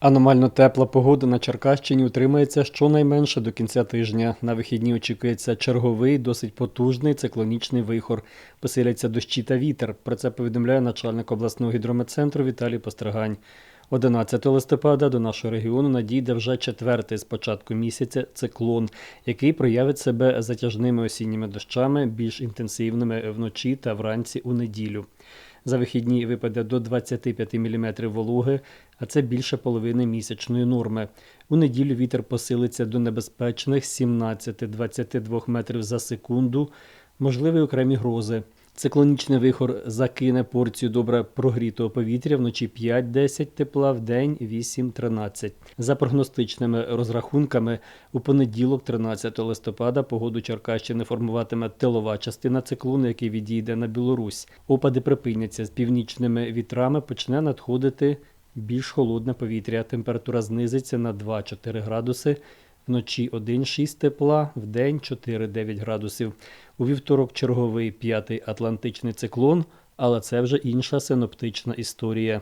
Аномально тепла погода на Черкащині утримається щонайменше до кінця тижня. На вихідні очікується черговий, досить потужний циклонічний вихор. Посиляться дощі та вітер. Про це повідомляє начальник обласного гідрометцентру Віталій Постригань. 11 листопада до нашого регіону надійде вже четвертий з початку місяця циклон, який проявить себе затяжними осінніми дощами, більш інтенсивними вночі та вранці у неділю. За вихідні випаде до 25 мм вологи, а це більше половини місячної норми. У неділю вітер посилиться до небезпечних 17-22 метрів за секунду, можливі окремі грози. Циклонічний вихор закине порцію добре прогрітого повітря вночі 5-10 тепла, в день 8-13. За прогностичними розрахунками, у понеділок, 13 листопада, погоду Черкащини формуватиме тилова частина циклону, який відійде на Білорусь. Опади припиняться з північними вітрами, почне надходити більш холодне повітря. Температура знизиться на 2-4 градуси. Вночі 1,6 тепла, вдень 4-9 градусів. У вівторок черговий п'ятий атлантичний циклон, але це вже інша синоптична історія.